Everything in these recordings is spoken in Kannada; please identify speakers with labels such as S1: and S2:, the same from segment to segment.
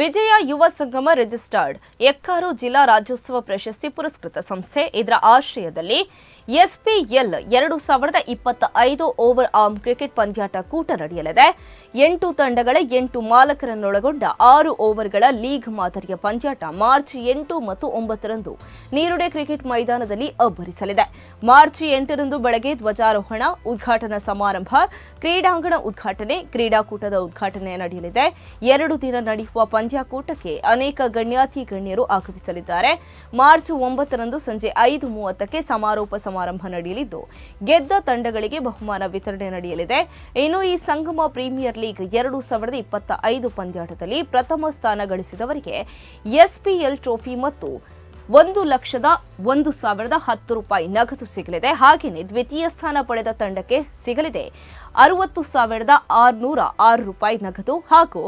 S1: ವಿಜಯ ಯುವ ಸಂಗಮ ರಿಜಿಸ್ಟರ್ಡ್ ಎಕ್ಕಾರು ಜಿಲ್ಲಾ ರಾಜ್ಯೋತ್ಸವ ಪ್ರಶಸ್ತಿ ಪುರಸ್ಕೃತ ಸಂಸ್ಥೆ. ಇದರ ಆಶ್ರಯದಲ್ಲಿ ಎಸ್ಪಿಎಲ್ ಎರಡು ಸಾವಿರದ ಇಪ್ಪತ್ತ ಐದು ಓವರ್ ಆರ್ಮ್ ಕ್ರಿಕೆಟ್ ಪಂದ್ಯಾಟ ಕೂಟ ನಡೆಯಲಿದೆ. ಎಂಟು ತಂಡಗಳ ಎಂಟು ಮಾಲಕರನ್ನೊಳಗೊಂಡ ಆರು ಓವರ್ಗಳ ಲೀಗ್ ಮಾದರಿಯ ಪಂದ್ಯಾಟ ಮಾರ್ಚ್ ಎಂಟು ಮತ್ತು ಒಂಬತ್ತರಂದು ನೀರುಡೆ ಕ್ರಿಕೆಟ್ ಮೈದಾನದಲ್ಲಿ ಅಬ್ಬರಿಸಲಿದೆ. ಮಾರ್ಚ್ ಎಂಟರಂದು ಬೆಳಗ್ಗೆ ಧ್ವಜಾರೋಹಣ, ಉದ್ಘಾಟನಾ ಸಮಾರಂಭ, ಕ್ರೀಡಾಂಗಣ ಉದ್ಘಾಟನೆ, ಕ್ರೀಡಾಕೂಟದ ಉದ್ಘಾಟನೆ ನಡೆಯಲಿದೆ. ಎರಡು ದಿನ ನಡೆಯುವ ಪಂದ್ಯಾಕೂಟಕ್ಕೆ ಅನೇಕ ಗಣ್ಯಾತಿ ಗಣ್ಯರು ಆಗಮಿಸಲಿದ್ದಾರೆ. ಮಾರ್ಚ್ ಒಂಬತ್ತರಂದು ಸಂಜೆ ಐದು ಮೂವತ್ತಕ್ಕೆ ಸಮಾರೋಪ ಸಮಾರಂಭ ನಡೆಯಲಿದ್ದು, ಗೆದ್ದ ತಂಡಗಳಿಗೆ ಬಹುಮಾನ ವಿತರಣೆ ನಡೆಯಲಿದೆ. ಇನ್ನು ಈ ಸಂಗಮ ಪ್ರೀಮಿಯರ್ ಲೀಗ್ ಎರಡು ಸಾವಿರದ ಇಪ್ಪತ್ತ ಐದು ಪಂದ್ಯಾಟದಲ್ಲಿ ಪ್ರಥಮ ಸ್ಥಾನ ಗಳಿಸಿದವರಿಗೆ ಎಸ್ಪಿಎಲ್ ಟ್ರೋಫಿ ಮತ್ತು ಒಂದು ಲಕ್ಷದ ಒಂದು ಸಾವಿರದ ಹತ್ತು ರೂಪಾಯಿ ನಗದು ಸಿಗಲಿದೆ. ಹಾಗೆಯೇ ದ್ವಿತೀಯ ಸ್ಥಾನ ಪಡೆದ ತಂಡಕ್ಕೆ ಸಿಗಲಿದೆ. ಅರವತ್ತು ಸಾವಿರದ ಆರುನೂರ ಆರು ರೂಪಾಯಿ ನಗದು ಹಾಗೂ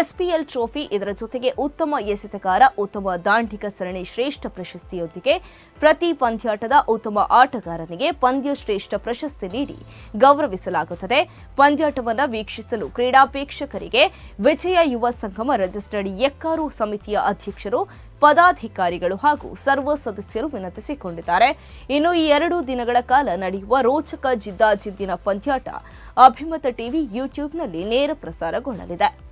S1: ಎಸ್ಪಿಎಲ್ ಟ್ರೋಫಿ ಇದರ ಜೊತೆಗೆ ಉತ್ತಮ ಎಸೆತಗಾರ, ಉತ್ತಮ ದಾಂಡಿಕ ಸರಣಿ ಶ್ರೇಷ್ಠ ಪ್ರಶಸ್ತಿಯೊಂದಿಗೆ ಪ್ರತಿ ಪಂದ್ಯಾಟದ ಉತ್ತಮ ಆಟಗಾರನಿಗೆ ಪಂದ್ಯ ಶ್ರೇಷ್ಠ ಪ್ರಶಸ್ತಿ ನೀಡಿ ಗೌರವಿಸಲಾಗುತ್ತದೆ. ಪಂದ್ಯಾಟವನ್ನು ವೀಕ್ಷಿಸಲು ಕ್ರೀಡಾಪೇಕ್ಷಕರಿಗೆ ವಿಜಯ ಯುವ ಸಂಗಮ ರಿಜಿಸ್ಟರ್ಡ್ ಎಕ್ಕಾರು ಸಮಿತಿಯ ಅಧ್ಯಕ್ಷರು ಪದಾಧಿಕಾರಿಗಳು ಹಾಗೂ ಸರ್ವ ಸದಸ್ಯರು ವಿನಂತಿಸಿಕೊಂಡಿದ್ದಾರೆ. ಇನ್ನು ಈ ಎರಡು ದಿನಗಳ ಕಾಲ ನಡೆಯುವ ರೋಚಕ ಜಿದ್ದಾಜಿದ್ದಿನ ಪಂದ್ಯಾಟ ಅಭಿಮತ ಟಿವಿ ಯೂಟ್ಯೂಬ್ನಲ್ಲಿ ನೇರ ಪ್ರಸಾರಗೊಳ್ಳಲಿದೆ.